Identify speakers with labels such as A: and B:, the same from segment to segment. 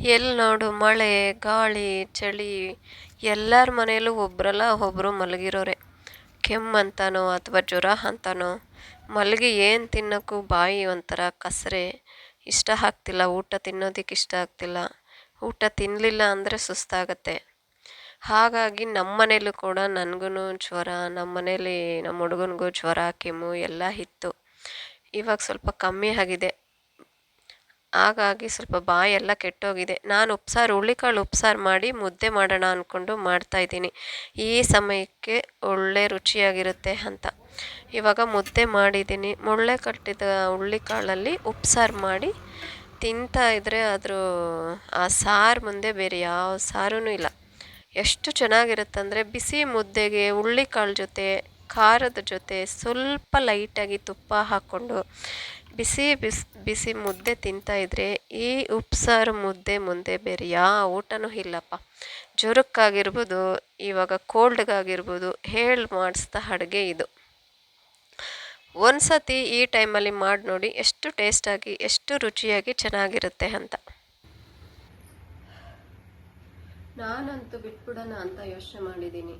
A: ಎಲ್ಲಿ ನೋಡು, ಮಳೆ, ಗಾಳಿ, ಚಳಿ, ಎಲ್ಲರ ಮನೆಯಲ್ಲೂ ಒಬ್ರಲ್ಲ ಒಬ್ಬರು ಮಲಗಿರೋರೆ. ಕೆಮ್ಮಂತಾನೋ ಅಥವಾ ಜ್ವರ ಅಂತಾನೋ, ಮಲಗಿ ಏನು ತಿನ್ನೋಕ್ಕೂ ಬಾಯಿ ಒಂಥರ ಕಸರೆ. ಇಷ್ಟ ಆಗ್ತಿಲ್ಲ, ಊಟ ತಿನ್ನೋದಕ್ಕೆ ಇಷ್ಟ ಆಗ್ತಿಲ್ಲ. ಊಟ ತಿನ್ನಲಿಲ್ಲ ಅಂದರೆ ಸುಸ್ತಾಗತ್ತೆ. ಹಾಗಾಗಿ ನಮ್ಮ ಮನೇಲೂ ಕೂಡ ನನಗೂ ಜ್ವರ ನಮ್ಮ ಮನೇಲಿ ನಮ್ಮ ಹುಡುಗನಿಗೂ ಜ್ವರ, ಕೆಮ್ಮು ಎಲ್ಲ ಇತ್ತು. ಇವಾಗ ಸ್ವಲ್ಪ ಕಮ್ಮಿ ಆಗಿದೆ. ಹಾಗಾಗಿ ಸ್ವಲ್ಪ ಬಾಯೆಲ್ಲ ಕೆಟ್ಟೋಗಿದೆ. ನಾನು ಉಪ್ಸಾರು ಹುಳಿಕಾಳು ಉಪ್ಸಾರು ಮಾಡಿ ಮುದ್ದೆ ಮಾಡೋಣ ಅಂದ್ಕೊಂಡು ಮಾಡ್ತಾಯಿದ್ದೀನಿ ಈ ಸಮಯಕ್ಕೆ ಒಳ್ಳೆ ರುಚಿಯಾಗಿರುತ್ತೆ ಅಂತ. ಇವಾಗ ಮುದ್ದೆ ಮಾಡಿದ್ದೀನಿ. ಮುಳ್ಳೆ ಕಟ್ಟಿದ ಹುಳ್ಳಿಕಾಳಲ್ಲಿ ಉಪ್ಸಾರು ಮಾಡಿ ತಿಂತಾ ಇದ್ದರೆ ಅದ್ರ ಆ ಸಾರು ಮುಂದೆ ಬೇರೆ ಯಾವ ಸಾರೂ ಇಲ್ಲ. ಎಷ್ಟು ಚೆನ್ನಾಗಿರುತ್ತಂದರೆ ಬಿಸಿ ಮುದ್ದೆಗೆ ಹುಳ್ಳಿಕಾಳು ಜೊತೆ, ಖಾರದ ಜೊತೆ ಸ್ವಲ್ಪ ಲೈಟಾಗಿ ತುಪ್ಪ ಹಾಕ್ಕೊಂಡು ಬಿಸಿ ಬಿಸಿ ಬಿಸಿ ಮುದ್ದೆ ತಿಂತಾಯಿದ್ರೆ ಈ ಉಪ್ಸಾರು ಮುದ್ದೆ ಮುಂದೆ ಬೇರೆ ಯಾವ ಊಟನೂ ಇಲ್ಲಪ್ಪ. ಜ್ವರಕ್ಕಾಗಿರ್ಬೋದು ಇವಾಗ ಕೋಲ್ಡ್ಗಾಗಿರ್ಬೋದು, ಹೇಳಿ ಮಾಡಿಸ್ದ ಅಡುಗೆ ಇದು. ಒಂದು ಸತಿ ಈ ಟೈಮಲ್ಲಿ ಮಾಡಿ ನೋಡಿ ಎಷ್ಟು ಟೇಸ್ಟಾಗಿ, ಎಷ್ಟು ರುಚಿಯಾಗಿ ಚೆನ್ನಾಗಿರುತ್ತೆ ಅಂತ. ನಾನಂತೂ ಬಿಟ್ಬಿಡೋಣ ಅಂತ ಯೋಚನೆ ಮಾಡಿದ್ದೀನಿ.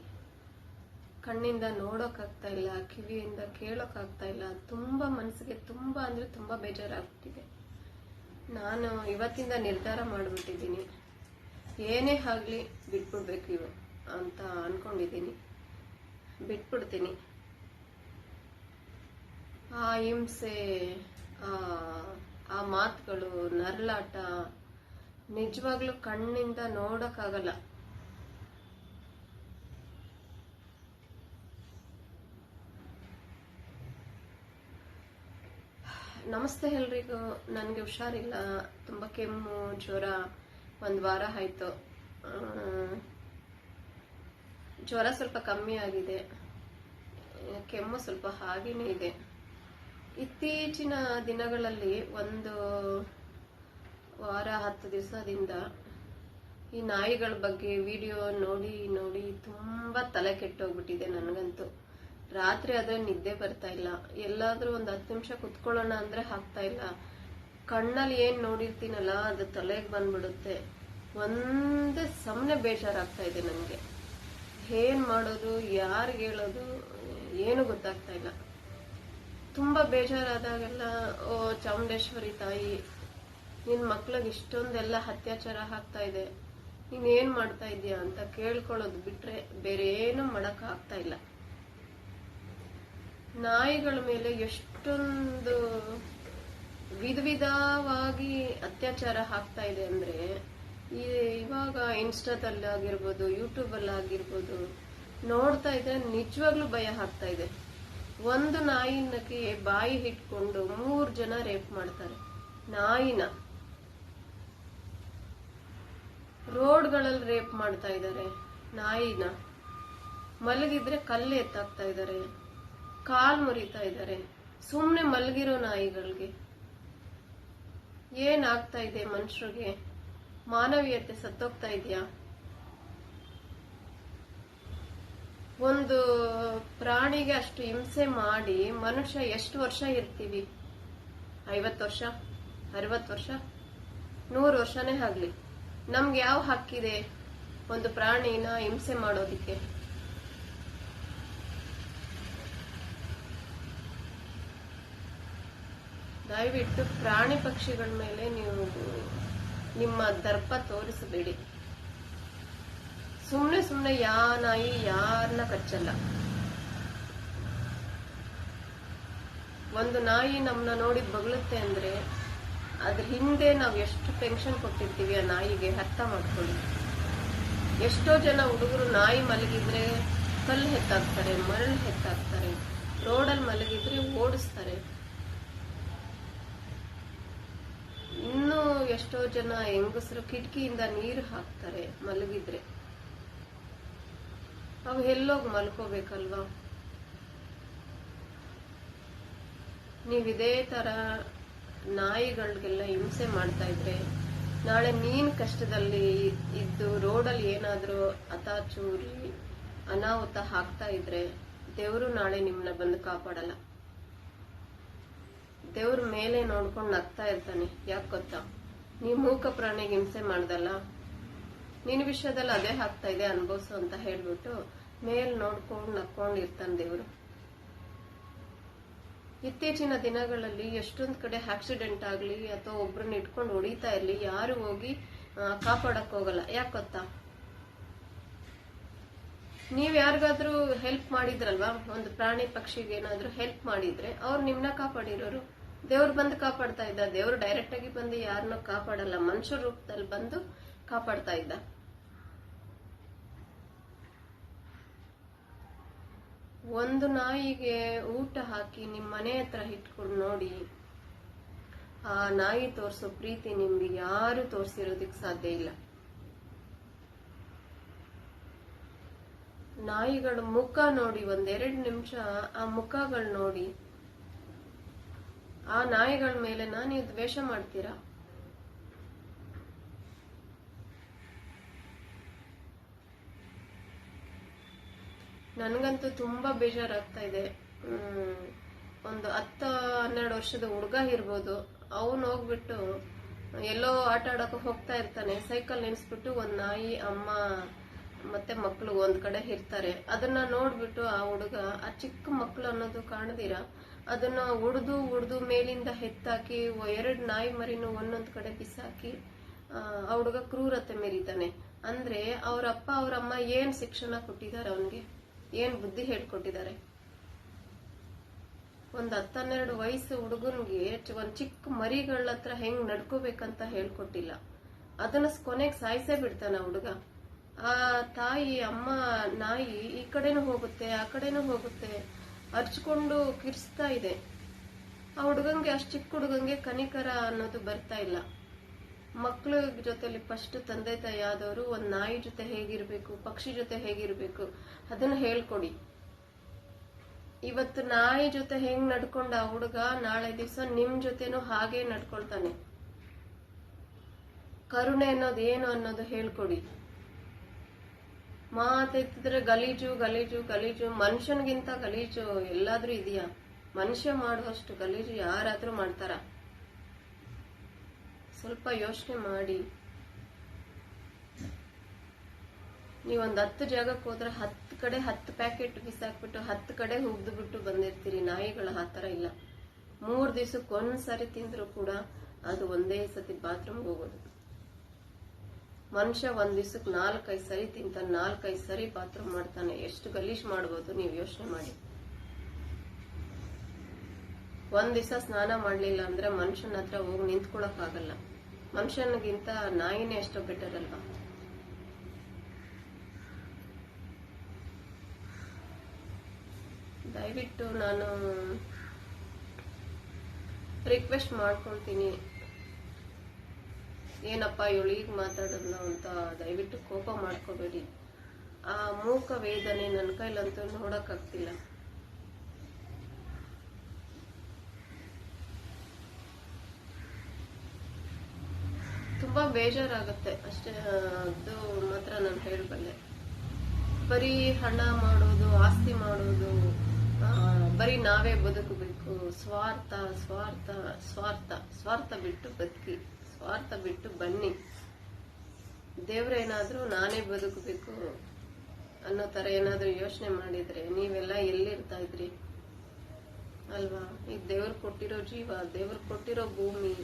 A: ಕಣ್ಣಿಂದ ನೋಡೋಕ್ಕಾಗ್ತಾ ಇಲ್ಲ, ಕಿವಿಯಿಂದ ಕೇಳೋಕ್ಕಾಗ್ತಾ ಇಲ್ಲ. ತುಂಬ ಮನಸ್ಸಿಗೆ ತುಂಬ ಅಂದರೆ ತುಂಬ ಬೇಜಾರಾಗ್ಬಿಟ್ಟಿದೆ ನಾನು ಇವತ್ತಿಂದ ನಿರ್ಧಾರ ಮಾಡಿಬಿಟ್ಟಿದ್ದೀನಿ. ಏನೇ ಆಗಲಿ ಬಿಟ್ಬಿಡ್ಬೇಕು ಇವು ಅಂತ ಅಂದ್ಕೊಂಡಿದ್ದೀನಿ ಬಿಟ್ಬಿಡ್ತೀನಿ. ಆ ಹಿಂಸೆ, ಆ ಮಾತುಗಳು ನರಳಾಟ ನಿಜವಾಗ್ಲೂ ಕಣ್ಣಿಂದ ನೋಡೋಕ್ಕಾಗಲ್ಲ. ನಮಸ್ತೆ ಎಲ್ರಿಗೂ. ನನಗೆ ಹುಷಾರಿಲ್ಲ. ತುಂಬ ಕೆಮ್ಮು, ಜ್ವರ ಒಂದು ವಾರ ಆಯಿತು. ಜ್ವರ ಸ್ವಲ್ಪ ಕಮ್ಮಿ ಆಗಿದೆ. ಕೆಮ್ಮು ಸ್ವಲ್ಪ ಹಾಗೇನೇ ಇದೆ. ಇತ್ತೀಚಿನ ದಿನಗಳಲ್ಲಿ ಒಂದು ವಾರ, ಹತ್ತು ದಿವಸದಿಂದ ಈ ನಾಯಿಗಳ ಬಗ್ಗೆ ವಿಡಿಯೋ ನೋಡಿ ನೋಡಿ ತುಂಬ ತಲೆ ಕೆಟ್ಟೋಗ್ಬಿಟ್ಟಿದೆ ನನಗಂತೂ. ರಾತ್ರಿ ಆದರೆ ನಿದ್ದೆ ಬರ್ತಾ ಇಲ್ಲ. ಎಲ್ಲಾದರೂ ಒಂದು ಹತ್ತು ನಿಮಿಷ ಕುತ್ಕೊಳ್ಳೋಣ ಅಂದರೆ ಆಗ್ತಾ ಇಲ್ಲ. ಕಣ್ಣಲ್ಲಿ ಏನು ನೋಡಿರ್ತೀನಲ್ಲ, ಅದು ತಲೆಗೆ ಬಂದ್ಬಿಡುತ್ತೆ. ಒಂದೇ ಸಮನೆ ಬೇಜಾರಾಗ್ತಾ ಇದೆ ನನಗೆ. ಏನು ಮಾಡೋದು ಯಾರಿಗೆ ಹೇಳೋದು, ಏನು ಗೊತ್ತಾಗ್ತಾ ಇಲ್ಲ. ತುಂಬ ಬೇಜಾರಾದಾಗೆಲ್ಲ, ಓ ಚಾಮುಂಡೇಶ್ವರಿ ತಾಯಿ ನಿನ್ನ ಮಕ್ಳಿಗೆ ಇಷ್ಟೊಂದೆಲ್ಲ ಅತ್ಯಾಚಾರ ಆಗ್ತಾ ಇದೆ. ನೀನೇನು ಮಾಡ್ತಾ ಇದೀಯಾ ಅಂತ ಕೇಳ್ಕೊಳ್ಳೋದು ಬಿಟ್ರೆ ಬೇರೆ ಏನು ಮಾಡಕ್ ಆಗ್ತಾ ಇಲ್ಲ. ನಾಯಿಗಳ ಮೇಲೆ ಎಷ್ಟೊಂದು ವಿಧ ವಿಧವಾಗಿ ಅತ್ಯಾಚಾರ ಆಗ್ತಾ ಇದೆ ಅಂದ್ರೆ, ಈ ಇವಾಗ ಇನ್ಸ್ಟಾದಲ್ಲಿ ಆಗಿರ್ಬೋದು ಯೂಟ್ಯೂಬಲ್ಲಿ ಆಗಿರ್ಬೋದು, ನೋಡ್ತಾ ಇದ್ರೆ ನಿಜವಾಗ್ಲೂ ಭಯ ಆಗ್ತಾ ಇದೆ. ಒಂದು ನಾಯಿನಕ್ಕೆ ಬಾಯಿ ಇಟ್ಕೊಂಡು ಮೂರು ಜನ ರೇಪ್ ಮಾಡ್ತಾರೆ. ನಾಯಿನ. ರೋಡ್ಗಳಲ್ಲಿ ರೇಪ್ ಮಾಡ್ತಾ ಇದ್ದಾರೆ ನಾಯಿನ. ಮಲಗಿದ್ರೆ ಕಲ್ಲು ಎತ್ತಾಕ್ತಾ ಇದ್ದಾರೆ. ಕಾಲ್ ಮುರಿತಾ ಇದ್ದಾರೆ. ಸುಮ್ಮನೆ ಮಲಗಿರೋ ನಾಯಿಗಳಿಗೆ. ಏನಾಗ್ತಾ ಇದೆ ಮನುಷ್ಯರಿಗೆ? ಮಾನವೀಯತೆ ಸತ್ತೋಗ್ತಾ ಇದೆಯಾ? ಒಂದು ಪ್ರಾಣಿಗೆ ಅಷ್ಟು ಹಿಂಸೆ ಮಾಡಿ ಮನುಷ್ಯ ಎಷ್ಟು ವರ್ಷ ಇರ್ತೀವಿ? ಐವತ್ತು ವರ್ಷ? ಅರವತ್ತು ವರ್ಷ? ನೂರು ವರ್ಷನೇ ಆಗ್ಲಿ. ನಮ್ಗೆ ಯಾವ ಹಕ್ಕಿದೆ ಒಂದು ಪ್ರಾಣಿನ ಹಿಂಸೆ ಮಾಡೋದಿಕ್ಕೆ? ದಯವಿಟ್ಟು ಪ್ರಾಣಿ ಪಕ್ಷಿಗಳ ಮೇಲೆ ನೀವು ನಿಮ್ಮ ದರ್ಪ ತೋರಿಸಬೇಡಿ. ಸುಮ್ಮನೆ ಸುಮ್ಮನೆ ಯಾ ನಾಯಿ ಯಾರನ್ನ ಕಚ್ಚಲ್ಲ. ಒಂದು ನಾಯಿ ನಮ್ಮನ್ನ ನೋಡಿ ಬಗಳುತ್ತೆ ಅಂದ್ರೆ ಅದ್ರ ಹಿಂದೆ ನಾವು ಎಷ್ಟು ಪೆನ್ಷನ್ ಕೊಟ್ಟಿರ್ತೀವಿ ಆ ನಾಯಿಗೆ ಅರ್ಥ ಮಾಡ್ಕೊಳ್ಳಿ. ಎಷ್ಟೋ ಜನ ಹುಡುಗರು ನಾಯಿ ಮಲಗಿದ್ರೆ ಕಲ್ಲು ಹೆತ್ತಾಕ್ತಾರೆ, ಮರಳು ಹೆತ್ತಾಕ್ತಾರೆ ರೋಡಲ್ಲಿ ಮಲಗಿದ್ರೆ ಓಡಿಸ್ತಾರೆ. ಎಷ್ಟೋ ಜನ ಹೆಂಗಸರು ಕಿಟಕಿಯಿಂದ ನೀರು ಹಾಕ್ತಾರೆ, ಮಲಗಿದ್ರೆ. ಅವು ಎಲ್ಲೋಗಿ ಮಲ್ಕೋಬೇಕಲ್ವಾ? ನೀವ್ ಇದೇ ತರ ನಾಯಿಗಳಿಗೆಲ್ಲ ಹಿಂಸೆ ಮಾಡ್ತಾ ಇದ್ರೆ, ನಾಳೆ ನೀನ್ ಕಷ್ಟದಲ್ಲಿ ಇದ್ದು ರೋಡಲ್ಲಿ ಏನಾದರೂ ಅತಾಚೂರಿ ಅನಾಹುತ ಹಾಕ್ತಾ ಇದ್ರೆ, ದೇವರು ನಾಳೆ ನಿಮ್ಮನ್ನ ಬಂದು ಕಾಪಾಡಲ್ಲ. ದೇವ್ರ ಮೇಲೆ ನೋಡ್ಕೊಂಡು ನಗ್ತಾ ಇರ್ತಾನೆ. ಯಾಕೆ ಗೊತ್ತಾ? ನೀ ಮೂಕ ಪ್ರಾಣಿಗೆ ಹಿಂಸೆ ಮಾಡ್ದಲ್ಲ? ನಿನ್ನ ವಿಷಯದಲ್ಲಿ ಅದೇ ಆಗ್ತಾ ಇದೆ, ಅನ್ಭವಿಸು ಅಂತ ಹೇಳ್ಬಿಟ್ಟು ಮೇಲ್ ನೋಡ್ಕೊಂಡು ನಕ್ಕೊಂಡು ಇರ್ತಾನೆ ದೇವ್ರು. ಇತ್ತೀಚಿನ ದಿನಗಳಲ್ಲಿ ಎಷ್ಟೊಂದ್ ಕಡೆ ಆಕ್ಸಿಡೆಂಟ್ ಆಗ್ಲಿ ಅಥವಾ ಒಬ್ರನ್ನ ಇಟ್ಕೊಂಡು ಹೊಡಿತಾ ಇರ್ಲಿ, ಯಾರು ಹೋಗಿ ಕಾಪಾಡಕ್ ಹೋಗಲ್ಲ. ಯಾಕೆ ಗೊತ್ತಾ? ನೀವ್ ಯಾರಿಗಾದ್ರೂ ಹೆಲ್ಪ್ ಮಾಡಿದ್ರಲ್ವಾ? ಒಂದು ಪ್ರಾಣಿ ಪಕ್ಷಿಗೆ ಏನಾದ್ರೂ ಹೆಲ್ಪ್ ಮಾಡಿದ್ರೆ ಅವ್ರು ನಿಮ್ನ ಕಾಪಾಡಿರೋರು. ದೇವ್ರು ಬಂದು ಕಾಪಾಡ್ತಾ ಇದ್ದ. ದೇವ್ರು ಡೈರೆಕ್ಟ್ ಆಗಿ ಬಂದು ಯಾರನ್ನೂ ಕಾಪಾಡಲ್ಲ. ಮನುಷ್ಯ ರೂಪದಲ್ಲಿ ಬಂದು ಕಾಪಾಡ್ತಾ ಇದ್ದ. ಒಂದು ನಾಯಿಗೆ ಊಟ ಹಾಕಿ ನಿಮ್ಮ ಮನೆ ಹತ್ರ ಇಟ್ಕೊಂಡು ನೋಡಿ, ಆ ನಾಯಿ ತೋರ್ಸೋ ಪ್ರೀತಿ ನಿಮ್ಗೆ ಯಾರು ತೋರಿಸಿರೋದಕ್ಕೆ ಸಾಧ್ಯ ಇಲ್ಲ. ನಾಯಿಗಳ ಮುಖ ನೋಡಿ ಒಂದೆರಡು ನಿಮಿಷ, ಆ ಮುಖಗಳು ನೋಡಿ ಆ ನಾಯಿಗಳ ಮೇಲೆ ನೀವು ದ್ವೇಷ ಮಾಡ್ತೀರಾ? ನನಗಂತೂ ತುಂಬಾ ಬೇಜಾರಾಗ್ತಾ ಇದೆ. ಒಂದು ಹತ್ತ ಹನ್ನೆರಡು ವರ್ಷದ ಹುಡುಗ ಇರ್ಬೋದು. ಅವನು ಹೋಗ್ಬಿಟ್ಟು ಎಲ್ಲೋ ಆಟ ಆಡಕ್ಕೆ ಹೋಗ್ತಾ ಇರ್ತಾನೆ. ಸೈಕಲ್ ನೆನೆಸ್ಬಿಟ್ಟು ಒಂದು ನಾಯಿ, ಅಮ್ಮ, ಮತ್ತೆ ಮಕ್ಕಳು ಒಂದ್ ಕಡೆ ಇರ್ತಾರೆ. ಅದನ್ನ ನೋಡ್ಬಿಟ್ಟು ಆ ಹುಡುಗ, ಆ ಚಿಕ್ಕ ಮಕ್ಕಳು ಅನ್ನೋದು ಕಾಣದಿರ? ಅದನ್ನ ಒಡೆದು ಒಡೆದು ಮೇಲಿಂದ ಎತ್ತಾಕಿ ಎರಡು ನಾಯಿ ಮರಿನೂ ಒಂದೊಂದು ಕಡೆ ಬಿಸಾಕಿ, ಆ ಹುಡುಗ ಕ್ರೂರತೆ ಮೆರಿತಾನೆ ಅಂದ್ರೆ ಅವ್ರ ಅಪ್ಪ, ಅವ್ರ ಅಮ್ಮ ಏನ್ ಶಿಕ್ಷಣ ಕೊಟ್ಟಿದ್ದಾರೆ ಅವನಿಗೆ? ಏನ್ ಬುದ್ಧಿ ಹೇಳ್ಕೊಟ್ಟಿದ್ದಾರೆ? ಒಂದ್ ಹತ್ತನ್ನೆರಡು ವಯಸ್ಸು ಹುಡುಗನ್ಗೆ ಒಂದ್ ಚಿಕ್ಕ ಮರಿಗಳ ಹತ್ರ ಹೆಂಗ್ ನಡ್ಕೋಬೇಕಂತ ಹೇಳ್ಕೊಟ್ಟಿಲ್ಲ. ಅದನ್ನ ಕೊನೆಗೆ ಸಾಯಿಸೇ ಬಿಡ್ತಾನ ಹುಡುಗ. ಆ ತಾಯಿ, ಅಮ್ಮ, ನಾಯಿ ಈ ಕಡೆನೂ ಹೋಗುತ್ತೆ, ಆ ಕಡೆನೂ ಹೋಗುತ್ತೆ. ಅರ್ಚ್ಕೊಂಡು ಕಿರಿಸ್ತಾ ಇದೆ. ಆ ಹುಡುಗಂಗೆ ಅಷ್ಟು ಚಿಕ್ಕ ಹುಡುಗಂಗೆ ಕನಿಕರ ಅನ್ನೋದು ಬರ್ತಾ ಇಲ್ಲ. ಮಕ್ಳ ಜೊತೆಲಿ ಫಸ್ಟ್ ತಂದೆ ತಾಯಿ ಆದವರು ಒಂದು ನಾಯಿ ಜೊತೆ ಹೇಗಿರ್ಬೇಕು, ಪಕ್ಷಿ ಜೊತೆ ಹೇಗಿರ್ಬೇಕು, ಅದನ್ನ ಹೇಳ್ಕೊಡಿ. ಇವತ್ತು ನಾಯಿ ಜೊತೆ ಹೆಂಗ್ ನಡ್ಕೊಂಡ ಆ ಹುಡುಗ ನಾಳೆ ದಿವಸ ನಿಮ್ ಜೊತೆನೂ ಹಾಗೆ ನಡ್ಕೊಳ್ತಾನೆ. ಕರುಣೆ ಅನ್ನೋದು ಏನು ಅನ್ನೋದು ಹೇಳ್ಕೊಡಿ. ಮಾತೆತ್ತಿದ್ರೆ ಗಲೀಜು ಗಲೀಜು ಗಲೀಜು. ಮನುಷ್ಯನಿಗಿಂತ ಗಲೀಜು ಎಲ್ಲಾದ್ರೂ ಇದೆಯಾ? ಮನುಷ್ಯ ಮಾಡುವಷ್ಟು ಗಲೀಜು ಯಾರಾದ್ರೂ ಮಾಡ್ತಾರ? ಸ್ವಲ್ಪ ಯೋಚನೆ ಮಾಡಿ. ನೀವೊಂದ್ ಹತ್ತು ಜಾಗಕ್ಕೆ ಹೋದ್ರೆ ಹತ್ತು ಕಡೆ ಹತ್ತು ಪ್ಯಾಕೆಟ್ ಬಿಸಾಕ್ಬಿಟ್ಟು ಹತ್ತು ಕಡೆ ಹುಗ್ದು ಬಿಟ್ಟು ಬಂದಿರ್ತೀರಿ. ನಾಯಿಗಳು ಆ ಥರ ಇಲ್ಲ. ಮೂರು ದಿವ್ಸಕ್ಕೆ ಒಂದ್ಸರಿ ತಿಂದ್ರು ಕೂಡ ಅದು ಒಂದೇ ಸತಿ ಬಾತ್ರೂಮ್ಗೆ ಹೋಗೋದು. ಮನುಷ್ಯ ಒಂದ್ ದಿವ್ಸಕ್ ನಾಲ್ಕೈದು ಸರಿ ತಿಂತಾನೆ ನಾಲ್ಕೈದು ಸರಿ ಬಾತ್ರೂಮ್ ಮಾಡ್ತಾನೆ. ಎಷ್ಟು ಗಲೀಜ್ ಮಾಡ್ಬೋದು ನೀವು ಯೋಚನೆ ಮಾಡಿ. ಒಂದ್ ದಿವಸ ಸ್ನಾನ ಮಾಡ್ಲಿಲ್ಲ ಅಂದ್ರೆ ಮನುಷ್ಯನ ಹತ್ರ ಹೋಗಿ ನಿಂತ್ಕೊಳಕ್ ಆಗಲ್ಲ ಮನುಷ್ಯನಿಗಿಂತ ನಾಯಿನೇ ಎಷ್ಟೋ ಬೆಟರ್ ಅಲ್ವಾ? ದಯವಿಟ್ಟು ನಾನು ರಿಕ್ವೆಸ್ಟ್ ಮಾಡ್ಕೊಳ್ತೀನಿ. ಏನಪ್ಪ ಇವಳು ಈಗ ಮಾತಾಡೋದ್ನ ಅಂತ ದಯವಿಟ್ಟು ಕೋಪ ಮಾಡ್ಕೋಬೇಡಿ. ಆ ಮೂಕ ವೇದನೆ ನನ್ನ ಕೈಲಂತೂ ನೋಡೋಕ್ಕಾಗ್ತಿಲ್ಲ. ತುಂಬಾ ಬೇಜಾರಾಗುತ್ತೆ. ಅಷ್ಟೇ ಅದು ಮಾತ್ರ ನಾನು ಹೇಳಬಲ್ಲೆ. ಬರೀ ಹಣ ಮಾಡೋದು, ಆಸ್ತಿ ಮಾಡೋದು ಬರೀ ನಾವೇ ಬದುಕಬೇಕು. ಸ್ವಾರ್ಥ ಸ್ವಾರ್ಥ ಸ್ವಾರ್ಥ ಸ್ವಾರ್ಥ ಬಿಟ್ಟು ಬದುಕಿ. ಸ್ವಾರ್ಥ ಬಿಟ್ಟು ಬನ್ನಿ. ದೇವ್ರೇನಾದ್ರೂ ನಾನೇ ಬದುಕಬೇಕು ಅನ್ನೋ ತರ ಏನಾದ್ರೂ ಯೋಚನೆ ಮಾಡಿದ್ರೆ ನೀವೆಲ್ಲ ಎಲ್ಲಿರ್ತಾ ಇದ್ರಿ? ಅಲ್ವಾ? ಈಗ ದೇವ್ರು ಕೊಟ್ಟಿರೋ ಜೀವ, ದೇವ್ರು ಕೊಟ್ಟಿರೋ ಭೂಮಿ,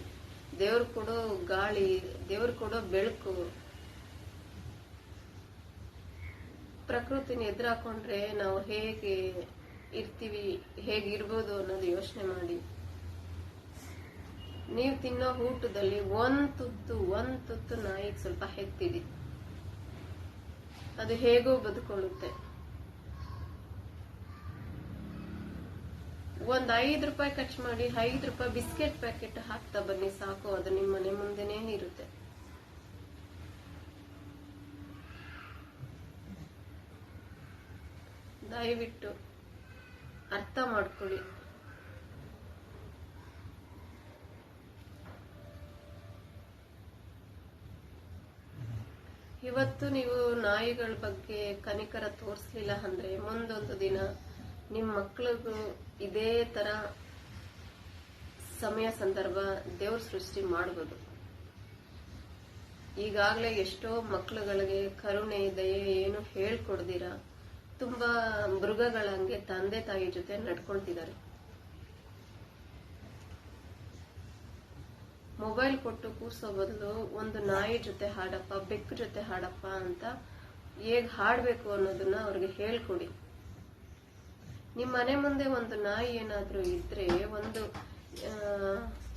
A: ದೇವ್ರು ಕೊಡೋ ಗಾಳಿ, ದೇವ್ರು ಕೊಡೋ ಬೆಳಕು. ಪ್ರಕೃತಿನ ಎದುರಾಕೊಂಡ್ರೆ ನಾವು ಹೇಗೆ ಇರ್ತೀವಿ, ಹೇಗಿರ್ಬೋದು ಅನ್ನೋದು ಯೋಚನೆ ಮಾಡಿ. ನೀವು ತಿನ್ನೋ ಊಟದಲ್ಲಿ ಒಂದ್ ತುತ್ತು ಒಂದ್ ತುತ್ತು ನಾಯಿಗೆ ಸ್ವಲ್ಪ ಹೆತ್ತಿಡಿ ಅದು ಹೇಗೋ ಬದುಕೊಳ್ಳುತ್ತೆ. ಒಂದ್ ಐದ್ ರೂಪಾಯಿ ಖರ್ಚು ಮಾಡಿ ಐದ್ ರೂಪಾಯಿ ಬಿಸ್ಕೆಟ್ ಪ್ಯಾಕೆಟ್ ಹಾಕ್ತಾ ಬನ್ನಿ ಸಾಕು, ಅದು ನಿಮ್ಮ ಮನೆ ಮುಂದೆನೇ ಇರುತ್ತೆ. ದಯವಿಟ್ಟು ಅರ್ಥ ಮಾಡ್ಕೊಳ್ಳಿ. ಇವತ್ತು ನೀವು ನಾಯಿಗಳ ಬಗ್ಗೆ ಕನಿಕರ ತೋರಿಸ್ಲಿಲ್ಲ ಅಂದ್ರೆ ಮುಂದೊಂದು ದಿನ ನಿಮ್ಮ ಮಕ್ಕಳಿಗೂ ಇದೇ ತರ ಸಮಯ ಸಂದರ್ಭ ದೇವ್ರ ಸೃಷ್ಟಿ ಮಾಡಬಹುದು ಈಗಾಗಲೇ ಎಷ್ಟೋ ಮಕ್ಕಳುಗಳಿಗೆ ಕರುಣೆ, ದಯೆ ಏನು ಹೇಳ್ಕೊಡ್ದಿರ. ತುಂಬಾ ಮೃಗಗಳಂಗೆ ತಂದೆ ತಾಯಿ ಜೊತೆ ನಡ್ಕೊಳ್ತಿದ್ದಾರೆ. ಮೊಬೈಲ್ ಕೊಟ್ಟು ಕೂರ್ಸೋ ಬದಲು ಒಂದು ನಾಯಿ ಜೊತೆ ಹಾಡಪ್ಪ, ಬೆಕ್ಕು ಜೊತೆ ಹಾಡಪ್ಪ ಅಂತ ಹೇಗೆ ಹಾಡಬೇಕು ಅನ್ನೋದನ್ನ ಅವ್ರಿಗೆ ಹೇಳ್ಕೊಡಿ. ನಿಮ್ಮ ಮನೆ ಮುಂದೆ ಒಂದು ನಾಯಿ ಏನಾದರೂ ಇದ್ರೆ ಒಂದು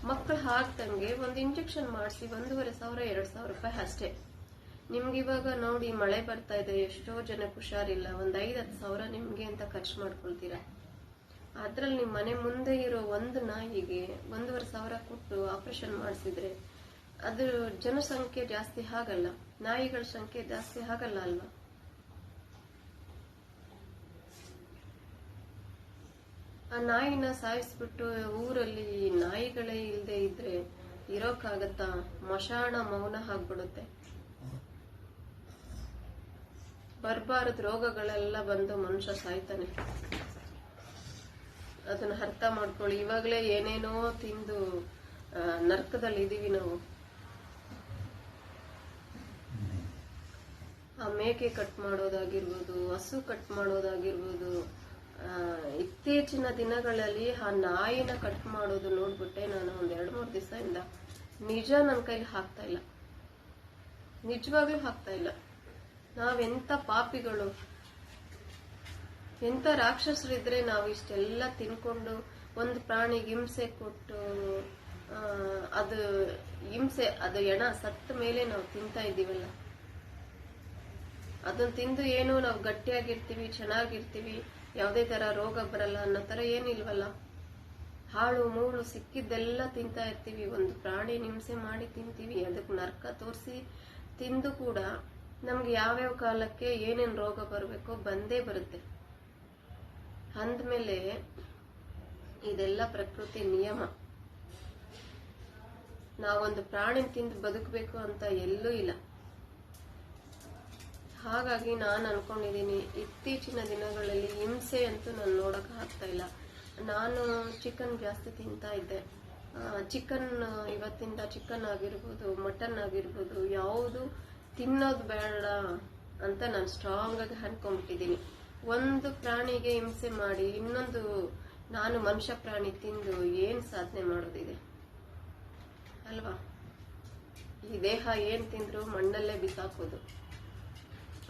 A: ಮಕ್ಕಳು ಹಾಕ್ದಂಗೆ ಒಂದು ಇಂಜೆಕ್ಷನ್ ಮಾಡಿಸಿ ಒಂದೂವರೆ ಸಾವಿರ, ಎರಡ್ ಸಾವಿರ ರೂಪಾಯಿ ಅಷ್ಟೇ. ನಿಮ್ಗೆ ಇವಾಗ ನೋಡಿ ಮಳೆ ಬರ್ತಾ ಇದೆ, ಎಷ್ಟೋ ಜನಕ್ಕೆ ಹುಷಾರಿಲ್ಲ, ಒಂದು ಐದು, ಹತ್ತು ಸಾವಿರ ನಿಮಗೆ ಅಂತ ಖರ್ಚು ಮಾಡ್ಕೊಳ್ತೀರಾ? ಅದ್ರಲ್ಲಿ ನಿಮ್ಮ ಮನೆ ಮುಂದೆ ಇರೋ ಒಂದು ನಾಯಿಗೆ ಒಂದೂವರೆ ಸಾವಿರ ಕೊಟ್ಟು ಆಪರೇಷನ್ ಮಾಡಿಸಿದ್ರೆ ಅದು ಜನಸಂಖ್ಯೆ ಜಾಸ್ತಿ ಆಗಲ್ಲ. ನಾಯಿಗಳ ಸಂಖ್ಯೆ ಜಾಸ್ತಿ ಆಗಲ್ಲ ಅಲ್ವಾ? ಆ ನಾಯಿನ ಸಾಯಿಸ್ಬಿಟ್ಟು ಊರಲ್ಲಿ ನಾಯಿಗಳೇ ಇಲ್ಲದೆ ಇದ್ರೆ ಇರೋಕ್ಕಾಗತ್ತಾ ಮಶಾಣ ಮೌನ ಆಗ್ಬಿಡುತ್ತೆ. ಬರ್ಬಾರದು ರೋಗಗಳೆಲ್ಲ ಬಂದು ಮನುಷ್ಯ ಸಾಯ್ತಾನೆ. ಅದನ್ನ ಅರ್ಥ ಮಾಡ್ಕೊಳ್ಳಿ. ಇವಾಗಲೇ ಏನೇನೋ ತಿಂದು ನರ್ಕದಲ್ಲಿ ಇದೀವಿ ನಾವು. ಆ ಮೇಕೆ ಕಟ್ ಮಾಡೋದಾಗಿರ್ಬೋದು, ಹಸು ಕಟ್ ಮಾಡೋದಾಗಿರ್ಬೋದು ಇತ್ತೀಚಿನ ದಿನಗಳಲ್ಲಿ ಆ ನಾಯಿನ ಕಟ್ ಮಾಡೋದು ನೋಡ್ಬಿಟ್ಟೆ ನಾನು ಒಂದ್ ಎರಡು ಮೂರು ದಿವಸದಿಂದ. ನಿಜ ನನ್ನ ಕೈಲಿ ಹಾಕ್ತಾ ಇಲ್ಲ. ನಿಜವಾಗ್ಲೂ ಹಾಕ್ತಾ ಇಲ್ಲ. ನಾವೆಂತ ಪಾಪಿಗಳು. ಎಂತ ರಾಕ್ಷಸರಿದ್ರೆ ನಾವು ಇಷ್ಟೆಲ್ಲ ತಿನ್ಕೊಂಡು ಒಂದು ಪ್ರಾಣಿಗೆ ಹಿಂಸೆ ಕೊಟ್ಟು ಅದು ಹಿಂಸೆ, ಅದು ಎಣ ಸತ್ತ ಮೇಲೆ ನಾವು ತಿಂತಾ ಇದ್ದೀವಲ್ಲ. ಅದನ್ನ ತಿಂದು ಏನು ನಾವು ಗಟ್ಟಿಯಾಗಿರ್ತೀವಿ, ಚೆನ್ನಾಗಿರ್ತೀವಿ, ಯಾವುದೇ ತರ ರೋಗ ಬರಲ್ಲ ಅನ್ನೋ ತರ ಏನಿಲ್ವಲ್ಲ. ಹಾಳು, ಮೂಳು ಸಿಕ್ಕಿದ್ದೆಲ್ಲ ತಿಂತಾ ಇರ್ತೀವಿ. ಒಂದು ಪ್ರಾಣಿ ಹಿಂಸೆ ಮಾಡಿ ತಿಂತೀವಿ, ಅದಕ್ಕೆ ನರ್ಕ ತೋರಿಸಿ ತಿಂದು ಕೂಡ ನಮ್ಗೆ ಯಾವ್ಯಾವ ಕಾಲಕ್ಕೆ ಏನೇನು ರೋಗ ಬರಬೇಕೋ ಬಂದೇ ಬರುತ್ತೆ. ಅಂದ್ಮೇಲೆ ಇದೆಲ್ಲ ಪ್ರಕೃತಿ ನಿಯಮ. ನಾವೊಂದು ಪ್ರಾಣಿ ತಿಂದು ಬದುಕಬೇಕು ಅಂತ ಎಲ್ಲೂ ಇಲ್ಲ. ಹಾಗಾಗಿ ನಾನು ಅನ್ಕೊಂಡಿದ್ದೀನಿ ಇತ್ತೀಚಿನ ದಿನಗಳಲ್ಲಿ ಹಿಂಸೆ ಅಂತೂ ನಾನು ನೋಡಕ್ ಆಗ್ತಾ ಇಲ್ಲ. ನಾನು ಚಿಕನ್ ಜಾಸ್ತಿ ತಿಂತಾ ಇದ್ದೆ. ಚಿಕನ್, ಇವತ್ತಿಂದ ಚಿಕನ್ ಆಗಿರ್ಬೋದು, ಮಟನ್ ಆಗಿರ್ಬೋದು, ಯಾವುದು ತಿನ್ನೋದು ಬೇಡ ಅಂತ ನಾನು ಸ್ಟ್ರಾಂಗ್ ಆಗಿ ಅನ್ಕೊಂಡ್ಬಿಟ್ಟಿದ್ದೀನಿ ಒಂದು ಪ್ರಾಣಿಗೆ ಹಿಂಸೆ ಮಾಡಿ ಇನ್ನೊಂದು ನಾನು ಮನುಷ್ಯ ಪ್ರಾಣಿ ತಿಂದು ಏನು ಸಾಧನೆ ಮಾಡೋದಿದೆ? ಅಲ್ವಾ? ಈ ದೇಹ ಏನು ತಿಂದ್ರು ಮಣ್ಣಲ್ಲೇ ಬಿಸಾಕೋದು.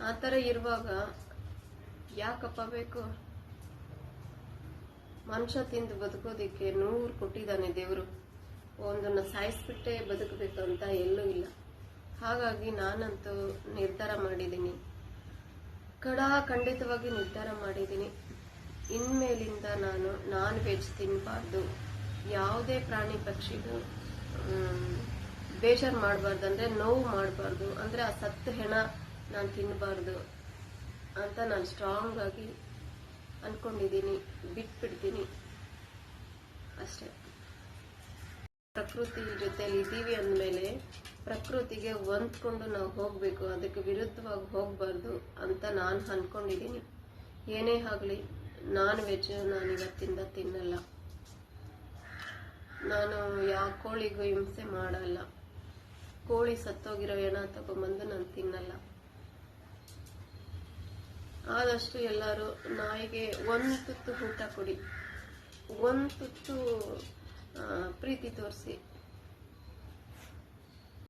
A: ಆ ಥರ ಇರುವಾಗ ಯಾಕಪ್ಪ ಬೇಕು? ಮನುಷ್ಯ ತಿಂದು ಬದುಕೋದಿಕ್ಕೆ ನೂರು ಕೊಟ್ಟಿದ್ದಾನೆ ದೇವರು. ಒಂದನ್ನ ಸಾಯಿಸ್ಬಿಟ್ಟೆ ಬದುಕಬೇಕು ಅಂತ ಎಲ್ಲೂ ಇಲ್ಲ. ಹಾಗಾಗಿ ನಾನಂತೂ ನಿರ್ಧಾರ ಮಾಡಿದ್ದೀನಿ. ಕಡಾ ಖಂಡಿತವಾಗಿ ನಿರ್ಧಾರ ಮಾಡಿದ್ದೀನಿ. ಇನ್ಮೇಲಿಂದ ನಾನು ನಾನ್ ವೆಜ್ ತಿನ್ನಬಾರ್ದು ಯಾವುದೇ ಪ್ರಾಣಿ ಪಕ್ಷಿಗೂ ಬೇಜಾರು ಮಾಡಬಾರ್ದು ಅಂದ್ರೆ ನೋವು ಮಾಡಬಾರ್ದು. ಅಂದ್ರೆ ಆ ಸತ್ತ ಹೆಣ ನಾನು ತಿನ್ನಬಾರ್ದು ಅಂತ ನಾನು ಸ್ಟ್ರಾಂಗ್ ಆಗಿ ಅನ್ಕೊಂಡಿದ್ದೀನಿ. ಬಿಟ್ಬಿಡ್ತೀನಿ. ಅಷ್ಟೇ. ಪ್ರಕೃತಿ ಜೊತೆಲಿ ಇದ್ದೀವಿ ಅಂದಮೇಲೆ ಪ್ರಕೃತಿಗೆ ಹೊಂದ್ಕೊಂಡು ನಾವು ಹೋಗ್ಬೇಕು, ಅದಕ್ಕೆ ವಿರುದ್ಧವಾಗಿ ಹೋಗ್ಬಾರ್ದು ಅಂತ ನಾನು ಅನ್ಕೊಂಡಿದ್ದೀನಿ. ಏನೇ ಆಗಲಿ, ನಾನ್ ವೆಜ್ ನಾನು ಇವತ್ತಿಂದ ತಿನ್ನಲ್ಲ. ನಾನು ಯಾವ ಕೋಳಿಗೂ ಹಿಂಸೆ ಮಾಡಲ್ಲ. ಕೋಳಿ ಸತ್ತೋಗಿರೋ ಏನ ತಗೊಂಬಂದು ನಾನು ತಿನ್ನಲ್ಲ. ಆದಷ್ಟು ಎಲ್ಲರೂ ನಾಯಿಗೆ ಒಂದು ತುತ್ತು ಊಟ ಕೊಡಿ. ಒಂದು ತುತ್ತು ಪ್ರೀತಿ ತೋರಿಸಿ.